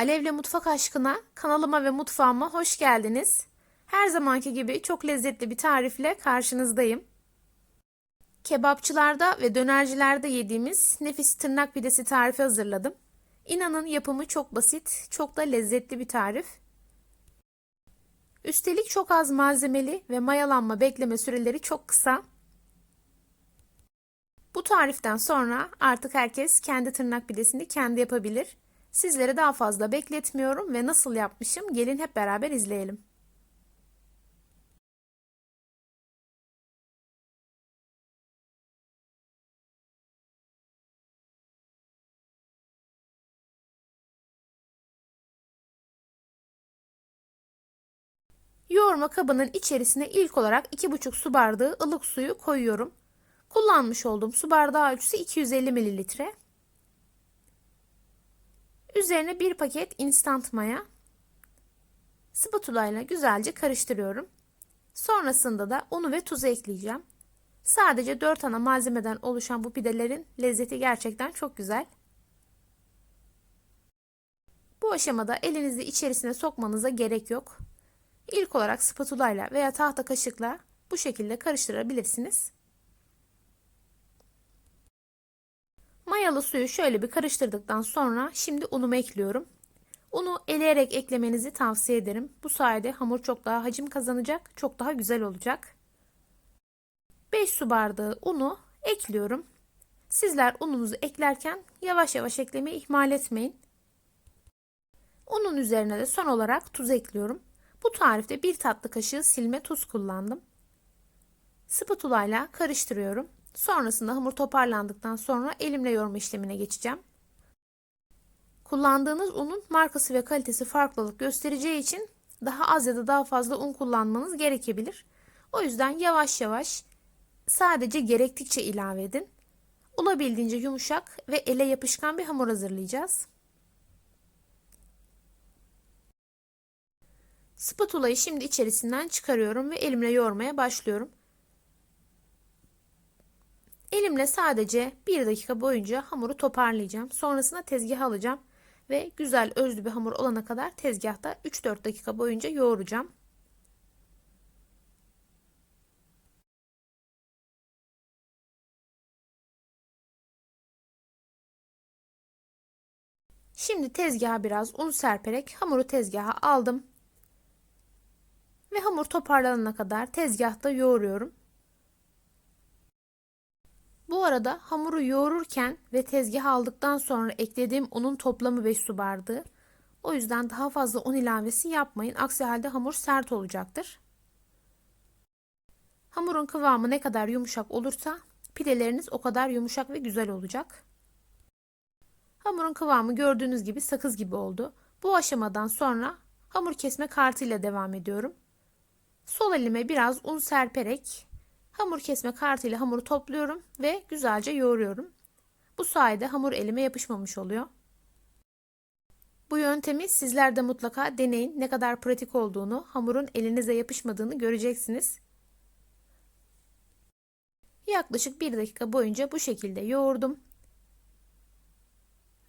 Alevle Mutfak Aşkına kanalıma ve mutfağıma hoş geldiniz. Her zamanki gibi çok lezzetli bir tarifle karşınızdayım. Kebapçılarda ve dönercilerde yediğimiz nefis tırnak pidesi tarifi hazırladım. İnanın yapımı çok basit, çok da lezzetli bir tarif. Üstelik çok az malzemeli ve mayalanma bekleme süreleri çok kısa. Bu tariften sonra artık herkes kendi tırnak pidesini kendi yapabilir. Sizleri daha fazla bekletmiyorum ve nasıl yapmışım gelin hep beraber izleyelim. Yoğurma kabının içerisine ilk olarak 2,5 su bardağı ılık suyu koyuyorum. Kullanmış olduğum su bardağı ölçüsü 250 mililitre. Üzerine bir paket instant maya. Spatula ile güzelce karıştırıyorum. Sonrasında da unu ve tuzu ekleyeceğim. Sadece 4 ana malzemeden oluşan bu pidelerin lezzeti gerçekten çok güzel. Bu aşamada elinizi içerisine sokmanıza gerek yok. İlk olarak spatula ile veya tahta kaşıkla bu şekilde karıştırabilirsiniz. Mayalı suyu şöyle bir karıştırdıktan sonra şimdi unumu ekliyorum. Unu eleyerek eklemenizi tavsiye ederim. Bu sayede hamur çok daha hacim kazanacak, çok daha güzel olacak. 5 su bardağı unu ekliyorum. Sizler ununuzu eklerken yavaş yavaş eklemeyi ihmal etmeyin. Unun üzerine de son olarak tuz ekliyorum. Bu tarifte bir tatlı kaşığı silme tuz kullandım. Spatula ile karıştırıyorum. Sonrasında hamur toparlandıktan sonra elimle yoğurma işlemine geçeceğim. Kullandığınız unun markası ve kalitesi farklılık göstereceği için daha az ya da daha fazla un kullanmanız gerekebilir. O yüzden yavaş yavaş sadece gerektikçe ilave edin. Olabildiğince yumuşak ve ele yapışkan bir hamur hazırlayacağız. Spatulayı şimdi içerisinden çıkarıyorum ve elimle yoğurmaya başlıyorum. Elimle sadece 1 dakika boyunca hamuru toparlayacağım. Sonrasında tezgaha alacağım ve güzel özlü bir hamur olana kadar tezgahta 3-4 dakika boyunca yoğuracağım. Şimdi tezgaha biraz un serperek hamuru tezgaha aldım. Ve hamur toparlanana kadar tezgahta yoğuruyorum. Bu arada hamuru yoğururken ve tezgaha aldıktan sonra eklediğim unun toplamı 5 su bardağı. O yüzden daha fazla un ilavesi yapmayın. Aksi halde hamur sert olacaktır. Hamurun kıvamı ne kadar yumuşak olursa pideleriniz o kadar yumuşak ve güzel olacak. Hamurun kıvamı gördüğünüz gibi sakız gibi oldu. Bu aşamadan sonra hamur kesme kartıyla devam ediyorum. Sol elime biraz un serperek Hamur kesme kartıyla hamuru topluyorum ve güzelce yoğuruyorum. Bu sayede hamur elime yapışmamış oluyor. Bu yöntemi sizler de mutlaka deneyin. Ne kadar pratik olduğunu, hamurun elinize yapışmadığını göreceksiniz. Yaklaşık bir dakika boyunca bu şekilde yoğurdum.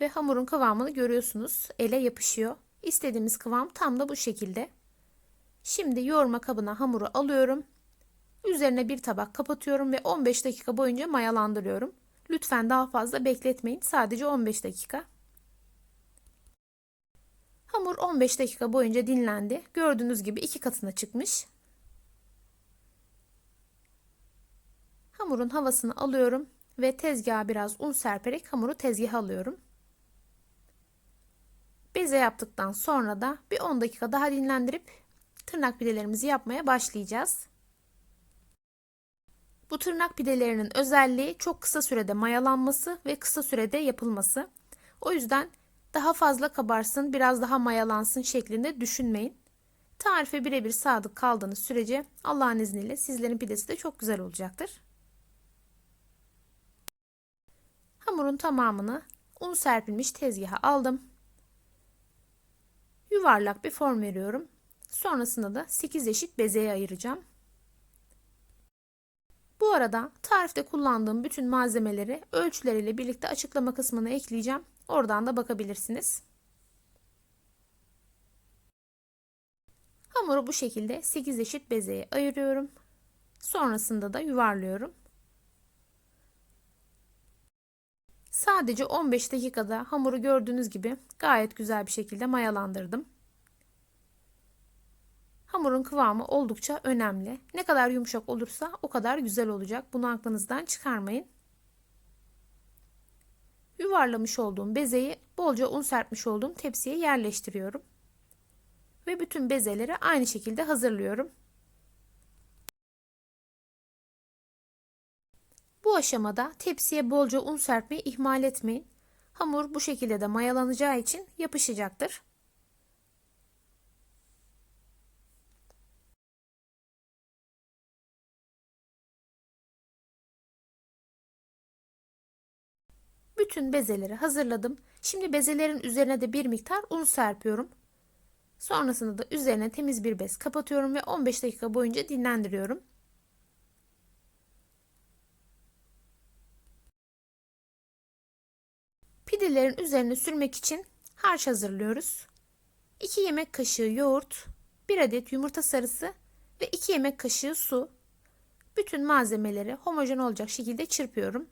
Ve hamurun kıvamını görüyorsunuz. Ele yapışıyor. İstediğimiz kıvam tam da bu şekilde. Şimdi yoğurma kabına hamuru alıyorum Üzerine bir tabak kapatıyorum ve 15 dakika boyunca mayalandırıyorum. Lütfen daha fazla bekletmeyin. Sadece 15 dakika. Hamur 15 dakika boyunca dinlendi. Gördüğünüz gibi iki katına çıkmış. Hamurun havasını alıyorum ve tezgaha biraz un serperek hamuru tezgaha alıyorum. Beze yaptıktan sonra da bir 10 dakika daha dinlendirip tırnak pidelerimizi yapmaya başlayacağız. Bu tırnak pidelerinin özelliği çok kısa sürede mayalanması ve kısa sürede yapılması. O yüzden daha fazla kabarsın, biraz daha mayalansın şeklinde düşünmeyin. Tarife birebir sadık kaldığınız sürece Allah'ın izniyle sizlerin pidesi de çok güzel olacaktır. Hamurun tamamını un serpilmiş tezgaha aldım. Yuvarlak bir form veriyorum. Sonrasında da 8 eşit bezeye ayıracağım. Bu arada tarifte kullandığım bütün malzemeleri ölçüleriyle birlikte açıklama kısmına ekleyeceğim. Oradan da bakabilirsiniz. Hamuru bu şekilde 8 eşit bezeye ayırıyorum. Sonrasında da yuvarlıyorum. Sadece 15 dakikada hamuru gördüğünüz gibi gayet güzel bir şekilde mayalandırdım. Hamurun kıvamı oldukça önemli. Ne kadar yumuşak olursa o kadar güzel olacak. Bunu aklınızdan çıkarmayın. Yuvarlamış olduğum bezeyi bolca un serpmiş olduğum tepsiye yerleştiriyorum. Ve bütün bezeleri aynı şekilde hazırlıyorum. Bu aşamada tepsiye bolca un serpmeyi ihmal etmeyin. Hamur bu şekilde de mayalanacağı için yapışacaktır. Bütün bezeleri hazırladım. Şimdi bezelerin üzerine de bir miktar un serpiyorum. Sonrasında da üzerine temiz bir bez kapatıyorum ve 15 dakika boyunca dinlendiriyorum. Pidelerin üzerine sürmek için harç hazırlıyoruz. 2 yemek kaşığı yoğurt, 1 adet yumurta sarısı ve 2 yemek kaşığı su. Bütün malzemeleri homojen olacak şekilde çırpıyorum.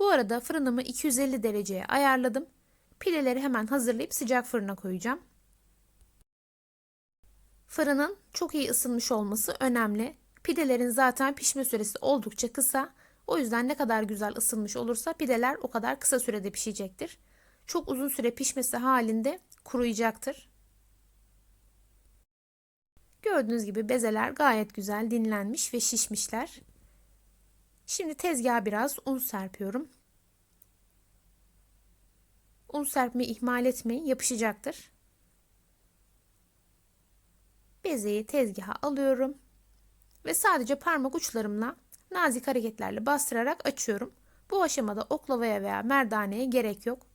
Bu arada fırınımı 250 dereceye ayarladım. Pideleri hemen hazırlayıp sıcak fırına koyacağım. Fırının çok iyi ısınmış olması önemli. Pidelerin zaten pişme süresi oldukça kısa. O yüzden ne kadar güzel ısınmış olursa pideler o kadar kısa sürede pişecektir. Çok uzun süre pişmesi halinde kuruyacaktır. Gördüğünüz gibi bezeler gayet güzel dinlenmiş ve şişmişler. Şimdi tezgaha biraz un serpiyorum. Un serpmeyi ihmal etmeyin yapışacaktır. Bezeyi tezgaha alıyorum ve sadece parmak uçlarımla nazik hareketlerle bastırarak açıyorum. Bu aşamada oklavaya veya merdaneye gerek yok.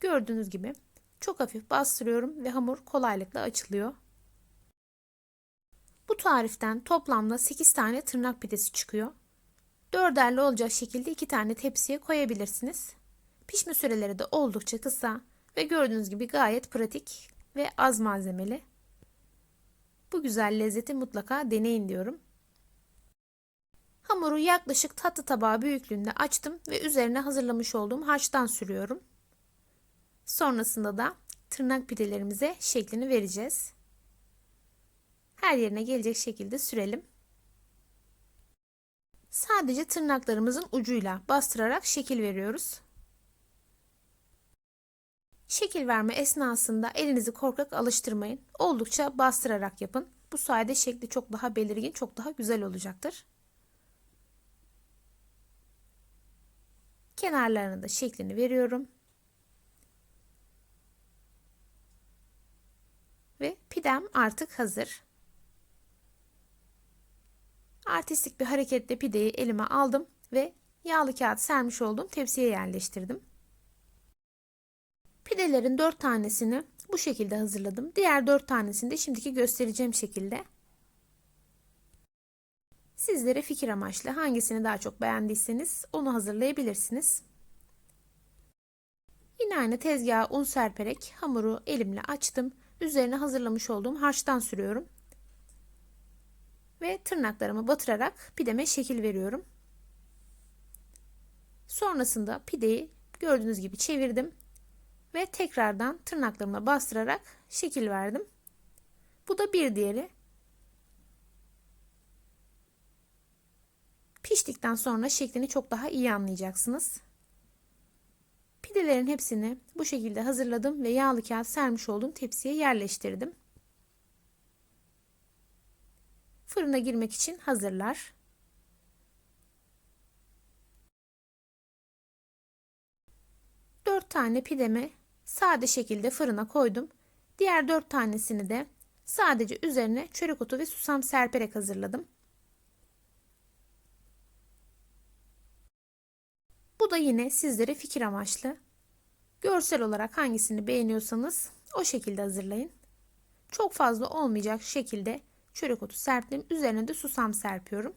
Gördüğünüz gibi çok hafif bastırıyorum ve hamur kolaylıkla açılıyor. Bu tariften toplamda 8 tane tırnak pidesi çıkıyor. Dörderli olacak şekilde iki tane tepsiye koyabilirsiniz. Pişme süreleri de oldukça kısa ve gördüğünüz gibi gayet pratik ve az malzemeli. Bu güzel lezzeti mutlaka deneyin diyorum. Hamuru yaklaşık tatlı tabağı büyüklüğünde açtım ve üzerine hazırlamış olduğum harçtan sürüyorum. Sonrasında da tırnak pidelerimize şeklini vereceğiz. Her yerine gelecek şekilde sürelim. Sadece tırnaklarımızın ucuyla bastırarak şekil veriyoruz. Şekil verme esnasında elinizi korkak alıştırmayın. Oldukça bastırarak yapın. Bu sayede şekli çok daha belirgin, çok daha güzel olacaktır. Kenarlarına da şeklini veriyorum. Ve pidem artık hazır. Artistik bir hareketle pideyi elime aldım ve yağlı kağıt sermiş olduğum tepsiye yerleştirdim. Pidelerin 4 tanesini bu şekilde hazırladım. Diğer 4 tanesini de şimdiki göstereceğim şekilde. Sizlere fikir amaçlı hangisini daha çok beğendiyseniz onu hazırlayabilirsiniz. Yine aynı tezgaha un serperek hamuru elimle açtım. Üzerine hazırlamış olduğum harçtan sürüyorum ve tırnaklarımı batırarak pideme şekil veriyorum. Sonrasında pideyi gördüğünüz gibi çevirdim ve tekrardan tırnaklarımla bastırarak şekil verdim. Bu da bir diğeri. Piştikten sonra şeklini çok daha iyi anlayacaksınız. Pidelerin hepsini bu şekilde hazırladım ve yağlı kağıt sermiş olduğum tepsiye yerleştirdim. Fırına girmek için hazırlar. Dört tane pidemi sade şekilde fırına koydum. Diğer dört tanesini de sadece üzerine çörek otu ve susam serperek hazırladım. Bu da yine sizlere fikir amaçlı. Görsel olarak hangisini beğeniyorsanız o şekilde hazırlayın. Çok fazla olmayacak şekilde çörek otu serptim. Üzerine de susam serpiyorum.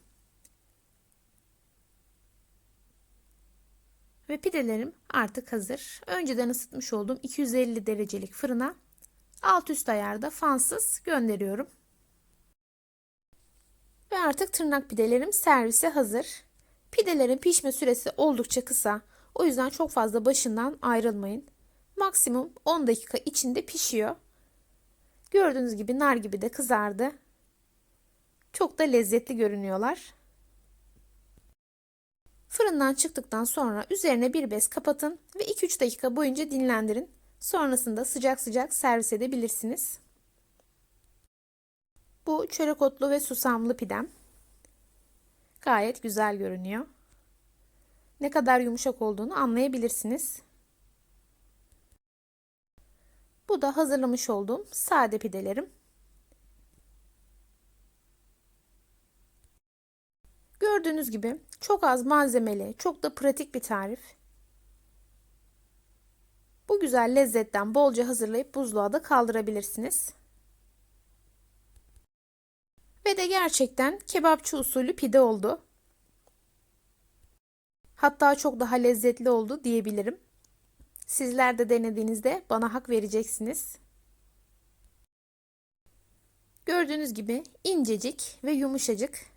Ve pidelerim artık hazır. Önceden ısıtmış olduğum 250 derecelik fırına alt üst ayarda fansız gönderiyorum. Ve artık tırnak pidelerim servise hazır. Pidelerin pişme süresi oldukça kısa. O yüzden çok fazla başından ayrılmayın. Maksimum 10 dakika içinde pişiyor. Gördüğünüz gibi nar gibi de kızardı. Çok da lezzetli görünüyorlar. Fırından çıktıktan sonra üzerine bir bez kapatın ve 2-3 dakika boyunca dinlendirin. Sonrasında sıcak sıcak servis edebilirsiniz. Bu çörek otlu ve susamlı pidem. Gayet güzel görünüyor. Ne kadar yumuşak olduğunu anlayabilirsiniz. Bu da hazırlamış olduğum sade pidelerim. Gördüğünüz gibi çok az malzemeli, çok da pratik bir tarif. Bu güzel lezzetten bolca hazırlayıp buzluğa da kaldırabilirsiniz. Ve de gerçekten kebapçı usulü pide oldu. Hatta çok daha lezzetli oldu diyebilirim. Sizler de denediğinizde bana hak vereceksiniz. Gördüğünüz gibi incecik ve yumuşacık.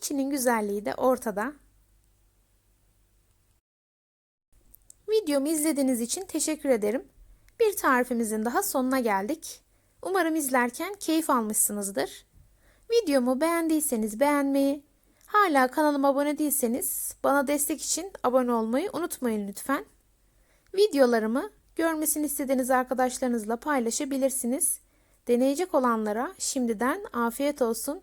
İçinin güzelliği de ortada. Videomu izlediğiniz için teşekkür ederim. Bir tarifimizin daha sonuna geldik. Umarım izlerken keyif almışsınızdır. Videomu beğendiyseniz beğenmeyi, hala kanalıma abone değilseniz bana destek için abone olmayı unutmayın lütfen. Videolarımı görmesini istediğiniz arkadaşlarınızla paylaşabilirsiniz. Deneyecek olanlara şimdiden afiyet olsun.